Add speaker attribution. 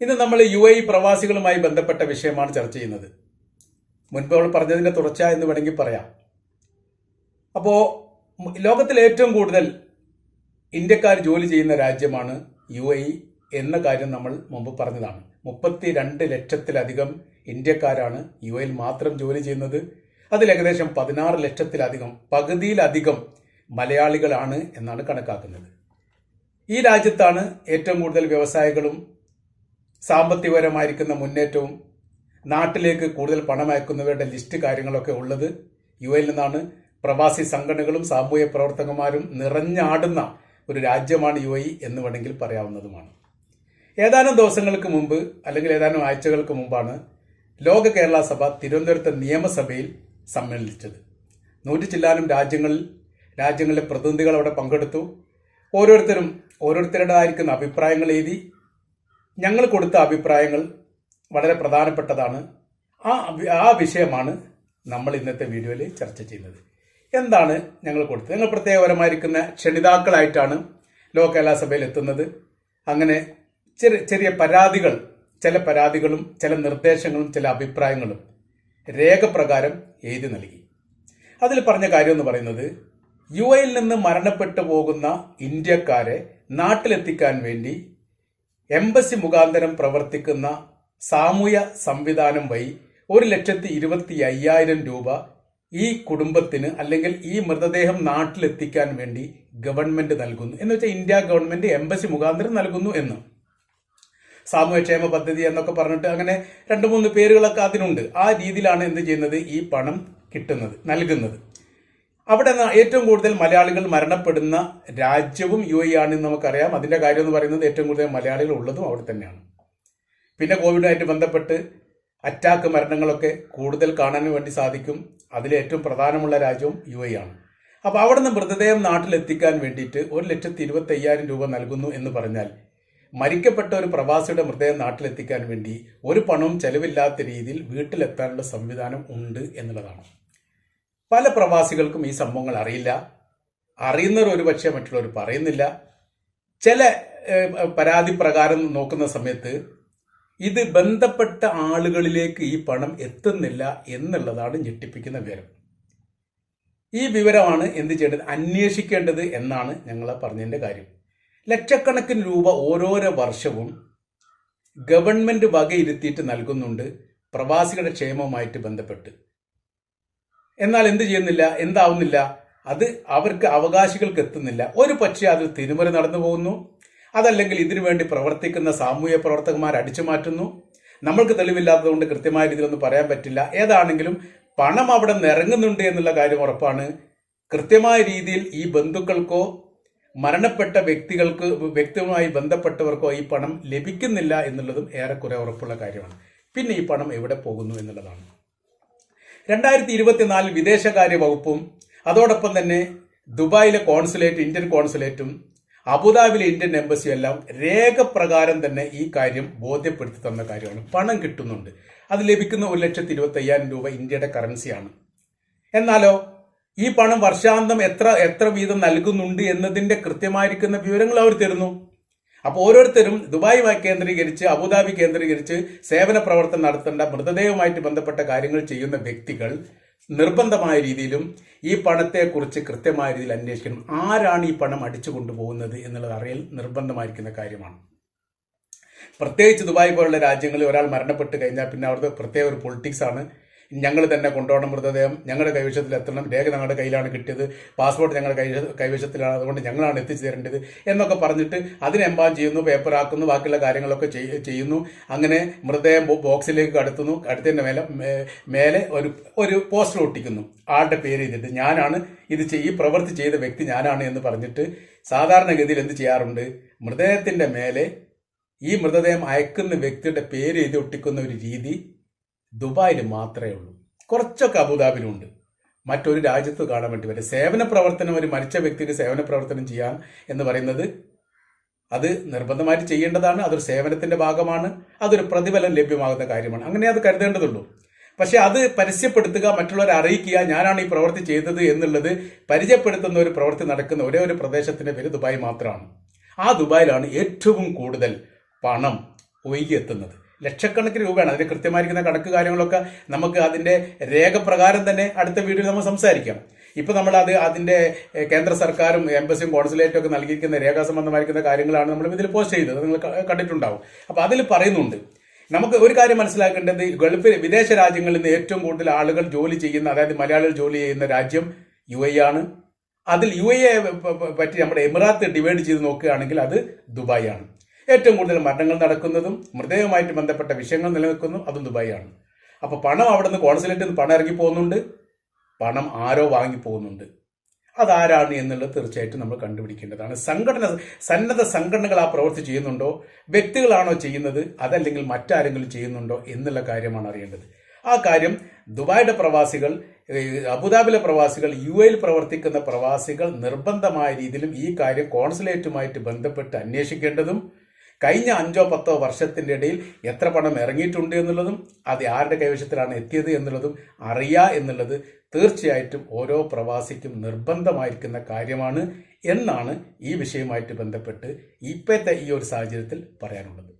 Speaker 1: ഇന്ന് നമ്മൾ U A പ്രവാസികളുമായി ബന്ധപ്പെട്ട വിഷയമാണ് ചർച്ച ചെയ്യുന്നത്. മുൻപ് അവൾ പറഞ്ഞതിന്റെ തുടർച്ച എന്ന് വേണമെങ്കിൽ പറയാം. അപ്പോ ലോകത്തിൽ ഏറ്റവും കൂടുതൽ ഇന്ത്യക്കാർ ജോലി ചെയ്യുന്ന രാജ്യമാണ് യു എ എന്ന കാര്യം നമ്മൾ മുമ്പ് പറഞ്ഞതാണ്. മുപ്പത്തി രണ്ട് ലക്ഷത്തിലധികം ഇന്ത്യക്കാരാണ് യു എയിൽ മാത്രം ജോലി ചെയ്യുന്നത്. അതിൽ ഏകദേശം പതിനാറ് ലക്ഷത്തിലധികം പകുതിയിലധികം മലയാളികളാണ് എന്നാണ് കണക്കാക്കുന്നത്. ഈ രാജ്യത്താണ് ഏറ്റവും കൂടുതൽ വ്യവസായികളും സാമ്പത്തികപരമായിരിക്കുന്ന മുന്നേറ്റവും നാട്ടിലേക്ക് കൂടുതൽ പണം അയക്കുന്നവരുടെ ലിസ്റ്റ് കാര്യങ്ങളൊക്കെ ഉള്ളത് യു എയിൽ നിന്നാണ്. പ്രവാസി സംഘടനകളും സാമൂഹ്യ പ്രവർത്തകന്മാരും നിറഞ്ഞാടുന്ന ഒരു രാജ്യമാണ് യു എ എന്ന് വേണമെങ്കിൽ പറയാവുന്നതുമാണ്. ഏതാനും ദിവസങ്ങൾക്ക് മുമ്പ് അല്ലെങ്കിൽ ഏതാനും ആഴ്ചകൾക്ക് മുമ്പാണ് ലോക കേരള സഭ തിരുവനന്തപുരത്തെ നിയമസഭയിൽ സമ്മേളിച്ചത്. നൂറ്റി ചില്ലാനും രാജ്യങ്ങളിൽ രാജ്യങ്ങളിലെ പ്രതിനിധികൾ അവിടെ പങ്കെടുത്തു. ഓരോരുത്തരും ഓരോരുത്തരുടേതായിരിക്കുന്ന അഭിപ്രായങ്ങൾ എഴുതി ഞങ്ങൾ കൊടുത്ത അഭിപ്രായങ്ങൾ വളരെ പ്രധാനപ്പെട്ടതാണ്. ആ ആ വിഷയമാണ് നമ്മൾ ഇന്നത്തെ വീഡിയോയിൽ ചർച്ച ചെയ്യുന്നത്. എന്താണ് ഞങ്ങൾ കൊടുത്തത്? ഞങ്ങൾ പ്രത്യേകപരമായിരിക്കുന്ന ക്ഷണിതാക്കളായിട്ടാണ് ലോകകലാസഭയിൽ എത്തുന്നത്. അങ്ങനെ ചെറിയ ചെറിയ പരാതികൾ ചില പരാതികളും ചില നിർദ്ദേശങ്ങളും ചില അഭിപ്രായങ്ങളും രേഖപ്രകാരം എഴുതി നൽകി. അതിൽ പറഞ്ഞ കാര്യം എന്ന് പറയുന്നത് യു എയിൽ നിന്ന് മരണപ്പെട്ടു പോകുന്ന ഇന്ത്യക്കാരെ നാട്ടിലെത്തിക്കാൻ വേണ്ടി എംബസി മുഖാന്തരം പ്രവർത്തിക്കുന്ന സാമൂഹ്യ സംവിധാനം വഴി ഒരു ലക്ഷത്തി ഇരുപത്തി അയ്യായിരം രൂപ ഈ കുടുംബത്തിന് അല്ലെങ്കിൽ ഈ മൃതദേഹം നാട്ടിലെത്തിക്കാൻ വേണ്ടി ഗവൺമെന്റ് നൽകുന്നു. എന്ന് വെച്ചാൽ ഇന്ത്യ ഗവൺമെന്റ് എംബസി മുഖാന്തരം നൽകുന്നു എന്ന്. സാമൂഹ്യക്ഷേമ പദ്ധതി എന്നൊക്കെ പറഞ്ഞിട്ട് അങ്ങനെ രണ്ട് മൂന്ന് പേരുകളൊക്കെ അതിനുണ്ട്. ആ രീതിയിലാണ് എന്ത് ചെയ്യുന്നത്? ഈ പണം കിട്ടുന്നത് നൽകുന്നത്. അവിടെ ഏറ്റവും കൂടുതൽ മലയാളികൾ മരണപ്പെടുന്ന രാജ്യവും യു എ ആണെന്ന് നമുക്കറിയാം. അതിന്റെ കാര്യം എന്ന് പറയുന്നത് ഏറ്റവും കൂടുതൽ മലയാളികൾ ഉള്ളതും അവിടെ തന്നെയാണ്. പിന്നെ കോവിഡുമായിട്ട് ബന്ധപ്പെട്ട് അറ്റാക്ക് മരണങ്ങളൊക്കെ കൂടുതൽ കാണാൻ വേണ്ടി സാധിക്കും. അതിൽ ഏറ്റവും പ്രധാനമുള്ള രാജ്യവും യു എ ആണ്. അപ്പോൾ അവിടെ നിന്ന് മൃതദേഹം നാട്ടിലെത്തിക്കാൻ വേണ്ടിയിട്ട് ഒരു ലക്ഷത്തി ഇരുപത്തി അയ്യായിരം രൂപ നൽകുന്നു എന്ന് പറഞ്ഞാൽ മരിക്കപ്പെട്ട ഒരു പ്രവാസിയുടെ മൃതദേഹം നാട്ടിലെത്തിക്കാൻ വേണ്ടി ഒരു പണവും ചെലവില്ലാത്ത രീതിയിൽ വീട്ടിലെത്താനുള്ള സംവിധാനം ഉണ്ട് എന്നുള്ളതാണ്. പല പ്രവാസികൾക്കും ഈ സംഭവങ്ങൾ അറിയില്ല. അറിയുന്നവർ ഒരു പക്ഷേ മറ്റുള്ളവർ പറയുന്നില്ല. ചില പരാതി പ്രകാരം നോക്കുന്ന സമയത്ത് ഇത് ബന്ധപ്പെട്ട ആളുകളിലേക്ക് ഈ പണം എത്തുന്നില്ല എന്നുള്ളതാണ് ഞെട്ടിപ്പിക്കുന്ന വിവരം. ഈ വിവരമാണ് എന്ത് ചെയ്യേണ്ടത്? അന്വേഷിക്കേണ്ടത് എന്നാണ് ഞങ്ങൾ പറഞ്ഞതിന്റെ കാര്യം. ലക്ഷക്കണക്കിന് രൂപ ഓരോരോ വർഷവും ഗവൺമെന്റ് വകയിരുത്തിയിട്ട് നൽകുന്നുണ്ട് പ്രവാസികളുടെ ക്ഷേമവുമായിട്ട് ബന്ധപ്പെട്ട്. എന്നാൽ എന്ത് ചെയ്യുന്നില്ല? എന്താവുന്നില്ല? അത് അവർക്ക് അവകാശികൾക്ക് എത്തുന്നില്ല. ഒരു പക്ഷേ അതിൽ തിരുമറി നടന്നു പോകുന്നു. അതല്ലെങ്കിൽ ഇതിനു വേണ്ടി പ്രവർത്തിക്കുന്ന സാമൂഹ്യ പ്രവർത്തകന്മാർ അടിച്ചു മാറ്റുന്നു. നമ്മൾക്ക് തെളിവില്ലാത്തതുകൊണ്ട് കൃത്യമായ രീതിയിലൊന്നും പറയാൻ പറ്റില്ല. ഏതാണെങ്കിലും പണം അവിടെ നിന്ന് ഇറങ്ങുന്നുണ്ട് എന്നുള്ള കാര്യം ഉറപ്പാണ്. കൃത്യമായ രീതിയിൽ ഈ ബന്ധുക്കൾക്കോ മരണപ്പെട്ട വ്യക്തികൾക്ക് വ്യക്തിയുമായി ബന്ധപ്പെട്ടവർക്കോ ഈ പണം ലഭിക്കുന്നില്ല എന്നുള്ളതും ഏറെക്കുറെ ഉറപ്പുള്ള കാര്യമാണ്. പിന്നെ ഈ പണം എവിടെ പോകുന്നു എന്നുള്ളതാണ്. രണ്ടായിരത്തി ഇരുപത്തിനാലിൽ വിദേശകാര്യ വകുപ്പും അതോടൊപ്പം തന്നെ ദുബായിലെ കോൺസുലേറ്റ് ഇന്ത്യൻ കോൺസുലേറ്റും അബുദാബിയിലെ ഇന്ത്യൻ എംബസിയും എല്ലാം രേഖപ്രകാരം തന്നെ ഈ കാര്യം ബോധ്യപ്പെടുത്തി തന്ന കാര്യമാണ്. പണം കിട്ടുന്നുണ്ട്. അത് ലഭിക്കുന്ന ഒരു ലക്ഷത്തി ഇരുപത്തി അയ്യായിരം രൂപ ഇന്ത്യയുടെ കറൻസിയാണ് എന്നാലോ ഈ പണം വർഷാന്തം എത്ര എത്ര വീതം നൽകുന്നുണ്ട് എന്നതിന്റെ കൃത്യമായിരിക്കുന്ന വിവരങ്ങൾ അവർ തരുന്നു? അപ്പോൾ ഓരോരുത്തരും ദുബായുമായി കേന്ദ്രീകരിച്ച് അബുദാബി കേന്ദ്രീകരിച്ച് സേവന പ്രവർത്തനം നടത്തേണ്ട മൃതദേഹവുമായിട്ട് ബന്ധപ്പെട്ട കാര്യങ്ങൾ ചെയ്യുന്ന വ്യക്തികൾ നിർബന്ധമായ രീതിയിലും ഈ പണത്തെക്കുറിച്ച് കൃത്യമായ രീതിയിൽ അന്വേഷിക്കണം. ആരാണ് ഈ പണം അടിച്ചു കൊണ്ടുപോകുന്നത് എന്നുള്ളത് അറിയൽ നിർബന്ധമായിരിക്കുന്ന കാര്യമാണ്. പ്രത്യേകിച്ച് ദുബായ് പോലുള്ള രാജ്യങ്ങളിൽ ഒരാൾ മരണപ്പെട്ട് കഴിഞ്ഞാൽ പിന്നെ അവിടുത്തെ പ്രത്യേക ഒരു പൊളിറ്റിക്സ് ആണ് ഞങ്ങൾ തന്നെ കൊണ്ടുപോകണം മൃതദേഹം. ഞങ്ങളുടെ കൈവശത്തിൽ എത്തണം. രേഖ ഞങ്ങളുടെ കയ്യിലാണ് കിട്ടിയത്. പാസ്പോർട്ട് ഞങ്ങളുടെ കൈ കൈവശത്തിലാണ്. അതുകൊണ്ട് ഞങ്ങളാണ് എത്തിച്ചു തരേണ്ടത് എന്നൊക്കെ പറഞ്ഞിട്ട് എംബാം ചെയ്യുന്നു പേപ്പറാക്കുന്നു ബാക്കിയുള്ള കാര്യങ്ങളൊക്കെ ചെയ്യുന്നു. അങ്ങനെ മൃതദേഹം ബോക്സിലേക്ക് കടത്തുന്നു. കടത്തിന്റെ മേലെ മേലെ ഒരു ഒരു പോസ്റ്റർ ഒട്ടിക്കുന്നു. ആളുടെ പേര് ചെയ്തിട്ട് ഞാനാണ് ഇത് ഈ പ്രവൃത്തി ചെയ്ത വ്യക്തി ഞാനാണ് എന്ന് പറഞ്ഞിട്ട് സാധാരണഗതിയിൽ എന്ത് ചെയ്യാറുണ്ട്? മൃതദേഹത്തിന്റെ മേലെ ഈ മൃതദേഹം അയക്കുന്ന വ്യക്തിയുടെ പേര് എഴുതി ഒട്ടിക്കുന്ന ഒരു രീതി ദുബായിൽ മാത്രമേ ഉള്ളൂ. കുറച്ചൊക്കെ അബുദാബിയിലുണ്ട്. മറ്റൊരു രാജ്യത്ത് കാണാൻ വേണ്ടി വരും. സേവന പ്രവർത്തനം ഒരു മരിച്ച വ്യക്തിയുടെ സേവന പ്രവർത്തനം ചെയ്യാൻ എന്ന് പറയുന്നത് അത് നിർബന്ധമായിട്ട് ചെയ്യേണ്ടതാണ്. അതൊരു സേവനത്തിന്റെ ഭാഗമാണ്. അതൊരു പ്രതിഫലം ലഭ്യമാകുന്ന കാര്യമാണ്. അങ്ങനെ അത് കരുതേണ്ടതുള്ളൂ. പക്ഷെ അത് പരസ്യപ്പെടുത്തുക മറ്റുള്ളവരെ അറിയിക്കുക ഞാനാണ് ഈ പ്രവൃത്തി ചെയ്തത് എന്നുള്ളത് പരിചയപ്പെടുത്തുന്ന ഒരു പ്രവൃത്തി നടക്കുന്ന ഒരേ ഒരു പ്രദേശത്തിന്റെ പേര് ദുബായ് മാത്രമാണ്. ആ ദുബായിലാണ് ഏറ്റവും കൂടുതൽ പണം ഒഴുകി എത്തുന്നത് ലക്ഷക്കണക്കിന് രൂപയാണ്. അതിൽ കൃത്യമായിരിക്കുന്ന കണക്ക് കാര്യങ്ങളൊക്കെ നമുക്ക് അതിന്റെ രേഖപ്രകാരം തന്നെ അടുത്ത വീഡിയോയിൽ നമ്മൾ സംസാരിക്കാം. ഇപ്പൊ നമ്മൾ അത് അതിന്റെ കേന്ദ്ര സർക്കാരും എംബസിയും കോൺസുലേറ്റും ഒക്കെ നൽകിയിരിക്കുന്ന രേഖാസംബന്ധമായിരിക്കുന്ന കാര്യങ്ങളാണ് നമ്മൾ ഇതിൽ പോസ്റ്റ് ചെയ്തത്. നിങ്ങൾ കണ്ടിട്ടുണ്ടാവും. അപ്പോൾ അതിൽ പറയുന്നുണ്ട് നമുക്ക് ഒരു കാര്യം മനസ്സിലാക്കേണ്ടത് ഗൾഫ് വിദേശ രാജ്യങ്ങളിൽ നിന്ന് ഏറ്റവും കൂടുതൽ ആളുകൾ ജോലി ചെയ്യുന്ന അതായത് മലയാളികൾ ജോലി ചെയ്യുന്ന രാജ്യം യു എ ആണ്. അതിൽ യു എ പറ്റി നമ്മുടെ എമിറാത്ത് ഡിവൈഡ് ചെയ്ത് നോക്കുകയാണെങ്കിൽ അത് ദുബായ് ആണ്. ഏറ്റവും കൂടുതൽ മരണങ്ങൾ നടക്കുന്നതും മൃതദേഹവുമായിട്ട് ബന്ധപ്പെട്ട വിഷയങ്ങൾ നിലനിൽക്കുന്നതും അതും ദുബായിയാണ്. അപ്പോൾ അപ്പൊ പണം അവിടെ നിന്ന് കോൺസുലേറ്റിൽ നിന്ന് പണം ഇറങ്ങി പോകുന്നുണ്ട്. പണം ആരോ വാങ്ങി പോകുന്നുണ്ട്. അതാരാണ് എന്നുള്ളത് തീർച്ചയായിട്ടും നമ്മൾ കണ്ടുപിടിക്കേണ്ടതാണ്. സംഘടന സന്നദ്ധ സംഘടനകൾ ആ പ്രവൃത്തി ചെയ്യുന്നുണ്ടോ? വ്യക്തികളാണോ ചെയ്യുന്നത്? അതല്ലെങ്കിൽ മറ്റാരെങ്കിലും ചെയ്യുന്നുണ്ടോ എന്നുള്ള കാര്യമാണ് അറിയേണ്ടത്. ആ കാര്യം ദുബായിയുടെ പ്രവാസികൾ അബുദാബിലെ പ്രവാസികൾ യു എയിൽ പ്രവർത്തിക്കുന്ന പ്രവാസികൾ നിർബന്ധമായ രീതിയിലും ഈ കാര്യം കോൺസുലേറ്റുമായിട്ട് ബന്ധപ്പെട്ട് അന്വേഷിക്കേണ്ടതും കഴിഞ്ഞ അഞ്ചോ പത്തോ വർഷത്തിന്റെ ഇടയിൽ എത്ര പണം ഇറങ്ങിയിട്ടുണ്ട് എന്നുള്ളതും അത് ആരുടെ കൈവശത്തിലാണ് എത്തിയത് എന്നുള്ളതും അറിയാ എന്നുള്ളത് തീർച്ചയായിട്ടും ഓരോ പ്രവാസിക്കും നിർബന്ധമായിരിക്കുന്ന കാര്യമാണ് എന്നാണ് ഈ വിഷയവുമായിട്ട് ബന്ധപ്പെട്ട് ഇപ്പോഴത്തെ ഈ ഒരു സാഹചര്യത്തിൽ പറയാനുള്ളത്.